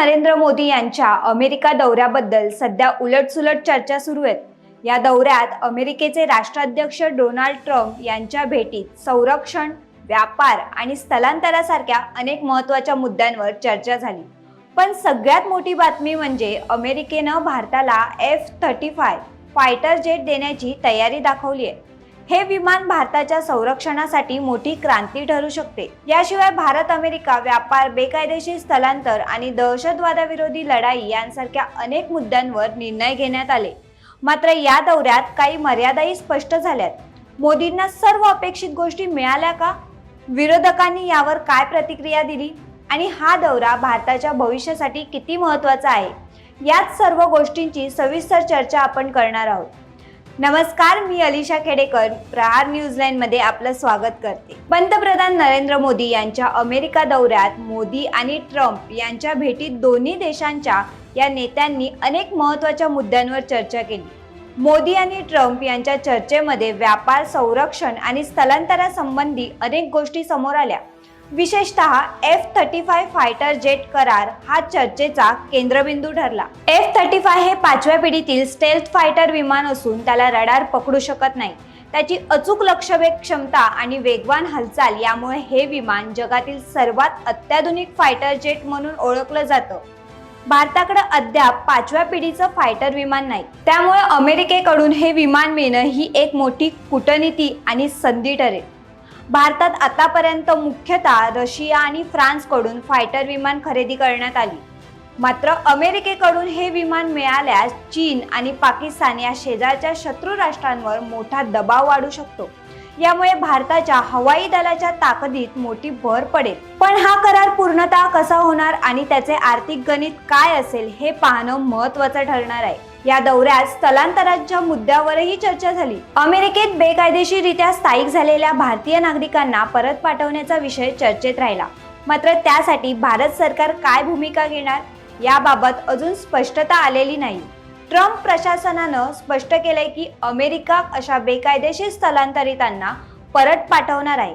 नरेंद्र मोदी यांच्या अमेरिका दौऱ्याबद्दल सध्या उलटसुलट चर्चा सुरू आहेत. या दौऱ्यात अमेरिकेचे राष्ट्राध्यक्ष डोनाल्ड ट्रम्प यांच्या भेटीत संरक्षण व्यापार आणि स्थलांतरासारख्या अनेक महत्त्वाच्या मुद्द्यांवर चर्चा झाली. पण सगळ्यात मोठी बातमी म्हणजे अमेरिकेनं भारताला F thirty five fighter jet देण्याची तयारी दाखवली आहे. हे विमान भारताच्या संरक्षणासाठी मोठी क्रांती ठरू शकते. याशिवाय भारत अमेरिका व्यापार बेकायदेशीर स्थलांतर आणि दहशतवादाविरोधी लढाई यांसारख्या अनेक मुद्द्यांवर निर्णय घेण्यात आले. मात्र या दौऱ्यात काही मर्यादाही स्पष्ट झाल्यात. मोदींना सर्व अपेक्षित गोष्टी मिळाल्या का? विरोधकांनी यावर काय प्रतिक्रिया दिली? आणि हा दौरा भारताच्या भविष्यासाठी किती महत्त्वाचा आहे? याच सर्व गोष्टींची सविस्तर चर्चा आपण करणार आहोत. नमस्कार मी अलिशा खेडेकर. प्रहार न्यूजलाईन मध्ये आपलं स्वागत करते. पंतप्रधान नरेंद्र मोदी यांच्या अमेरिका दौऱ्यात मोदी आणि ट्रम्प यांच्या भेटीत दोन्ही देशांच्या या नेत्यांनी अनेक महत्त्वाच्या मुद्द्यांवर चर्चा केली. मोदी आणि ट्रम्प यांच्या चर्चेमध्ये व्यापार संरक्षण आणि स्थलांतरासंबंधी अनेक गोष्टी समोर आल्या. विशेषतः F thirty five fighter jet करार हा चर्चेचा केंद्रबिंदू ठरला. एफ थर्टी फाय हे पाचव्या पिढीतील स्टेल्थ फायटर विमान असून त्याला रडार पकडू शकत नाही. त्याची अचूक लक्षवेध क्षमता आणि वेगवान हालचाल यामुळे हे विमान जगातील सर्वात अत्याधुनिक फायटर जेट म्हणून ओळखलं जातं. भारताकडे अद्याप पाचव्या पिढीचं फायटर विमान नाही. त्यामुळे अमेरिकेकडून हे विमान मिळणं ही एक मोठी कूटनीती आणि संधी ठरेल. भारतात आतापर्यंत मुख्यतः रशिया आणि फ्रान्सकडून फायटर विमान खरेदी करण्यात आली. मात्र अमेरिकेकडून हे विमान मिळाल्यास चीन आणि पाकिस्तान या शेजारच्या शत्रू राष्ट्रांवर मोठा दबाव वाढू शकतो. यामुळे भारताच्या हवाई दलाच्या ताकदीत मोठी भर पडेल. पण हा करार पूर्णतः कसा होणार आणि त्याचे आर्थिक गणित काय असेल हे पाहणं महत्वाचं ठरणार आहे. या दौऱ्यात स्थलांतराच्या मुद्द्यावरही चर्चा झाली. अमेरिकेत बेकायदेशीररित्या स्थायिक झालेल्या भारतीय नागरिकांना परत पाठवण्याचा विषय चर्चेत राहिला. मात्र त्यासाठी भारत सरकार काय भूमिका घेणार याबाबत अजून स्पष्टता आलेली नाही. ट्रम्प प्रशासनानं स्पष्ट केलंय की अमेरिका अशा बेकायदेशीर स्थलांतरितांना परत पाठवणार आहे.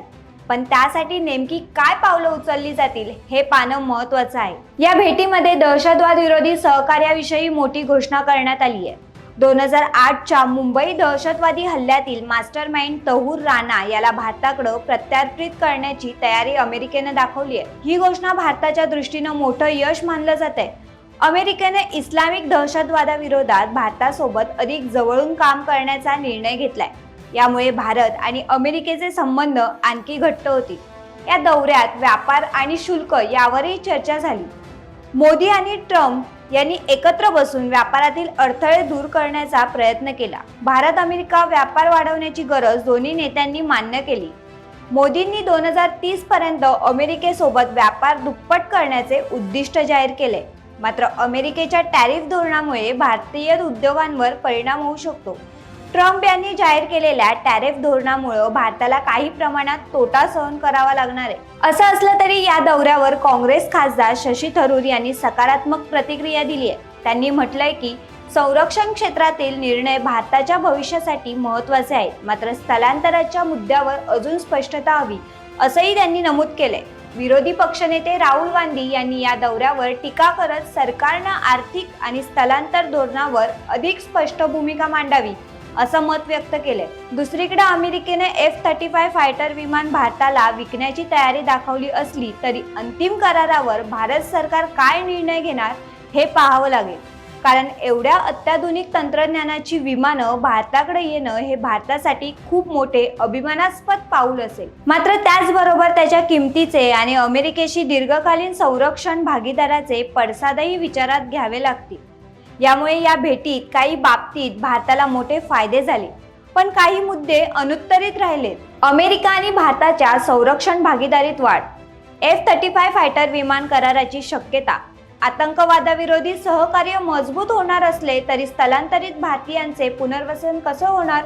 पण त्यासाठी नेमकी काय पावलं उचलली जातील हे पाहणं महत्वाचं आहे. या भेटीमध्ये दहशतवाद विरोधी सहकार्याविषयी मोठी घोषणा करण्यात आली आहे. दोन हजार आठच्या मुंबई दहशतवादी हल्ल्यातील मास्टर माइंड तहूर राणा याला भारताकडं प्रत्यार्पित करण्याची तयारी अमेरिकेनं दाखवली आहे. ही घोषणा भारताच्या दृष्टीनं मोठं यश मानलं जात आहे अमेरिकेने इस्लामिक दहशतवादाविरोधात भारतासोबत अधिक जवळून काम करण्याचा निर्णय घेतलाय. यामुळे भारत आणि अमेरिकेचे संबंध आणखी घट्ट होतील. या दौऱ्यात व्यापार आणि शुल्क यावरही चर्चा झाली. मोदी आणि ट्रम्प यांनी एकत्र बसून व्यापारातील अडथळे दूर करण्याचा प्रयत्न केला. भारत अमेरिका व्यापार वाढवण्याची गरज दोन्ही नेत्यांनी मान्य केली. मोदींनी दोन हजार तीस पर्यंत अमेरिकेसोबत व्यापार दुप्पट करण्याचे उद्दिष्ट जाहीर केले. मात्र अमेरिकेच्या टॅरिफ धोरणामुळे भारतीय उद्योगांवर परिणाम होऊ शकतो. ट्रम्प यांनी जाहीर केलेल्या टॅरिफ धोरणामुळे भारताला काही प्रमाणात तोटा सहन करावा लागणार आहे. असं असलं तरी या दौऱ्यावर काँग्रेस खासदार शशी थरूर यांनी सकारात्मक प्रतिक्रिया दिली आहे. त्यांनी म्हटलंय की संरक्षण क्षेत्रातील निर्णय भारताच्या भविष्यासाठी महत्त्वाचे आहेत. मात्र स्थलांतराच्या मुद्द्यावर अजून स्पष्टता हवी असंही त्यांनी नमूद केलंय. विरोधी पक्षनेते राहुल गांधी यांनी या दौऱ्यावर टीका करत सरकारनं आर्थिक आणि स्थलांतर धोरणावर अधिक स्पष्ट भूमिका मांडावी असं मत व्यक्त केलंय. दुसरीकडे अमेरिकेने एफ थर्टी फाय फायटर विमान भारताला विकण्याची तयारी दाखवली असली तरी अंतिम करारावर भारत सरकार काय निर्णय घेणार हे पाहावं लागेल. कारण एवढ्या अत्याधुनिक तंत्रज्ञानाची विमानं भारताकडे येणं हे भारतासाठी खूप मोठे अभिमानास्पद पाऊल असेल. मात्र त्याचबरोबर त्याच्या किमतीचे आणि अमेरिकेशी दीर्घकालीन संरक्षण भागीदाराचे पडसादही विचारात घ्यावे लागतील. यामुळे या भेटीत काही बाबतीत भारताला मोठे फायदे झाले. पण काही मुद्दे अनुत्तरित राहिलेत. अमेरिका आणि भारताच्या संरक्षण भागीदारीत वाढ. एफ थर्टी फाय फायटर विमान कराराची शक्यता. आतंकवादाविरोधी सहकार्य मजबूत होणार असले तरी स्थलांतरित भारतीयांचे पुनर्वसन कसं होणार?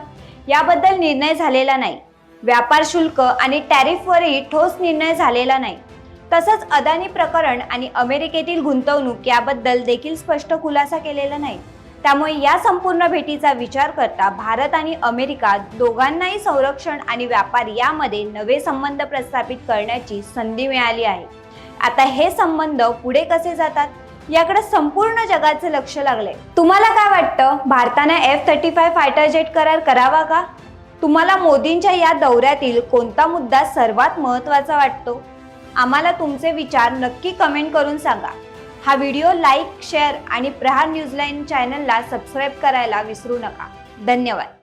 याबद्दल निर्णय झालेला नाही. व्यापार शुल्क आणि टॅरिफवरही ठोस निर्णय झालेला नाही. तसंच अदानी प्रकरण आणि अमेरिकेतील गुंतवणूक याबद्दल देखील स्पष्ट खुलासा केलेला नाही. त्यामुळे या संपूर्ण भेटीचा विचार करता भारत आणि अमेरिका दोघांनाही संरक्षण आणि व्यापार यामध्ये नवे संबंध प्रस्थापित करण्याची संधी मिळाली आहे. आता हे संबंध पुढे कसे जातात? याकडे संपूर्ण जगाचं लक्ष लागले. तुम्हाला काय वाटतं? भारताने F thirty five fighter jet करार करावा का? तुम्हाला मोदींच्या या दौऱ्यातील कोणता मुद्दा सर्वात महत्त्वाचा वाटतो? आम्हाला तुमचे विचार नक्की कमेंट करून सांगा. हा व्हिडिओ लाईक शेअर आणि प्रहार न्यूजलाईन चॅनलला सबस्क्राईब करायला विसरू नका. धन्यवाद.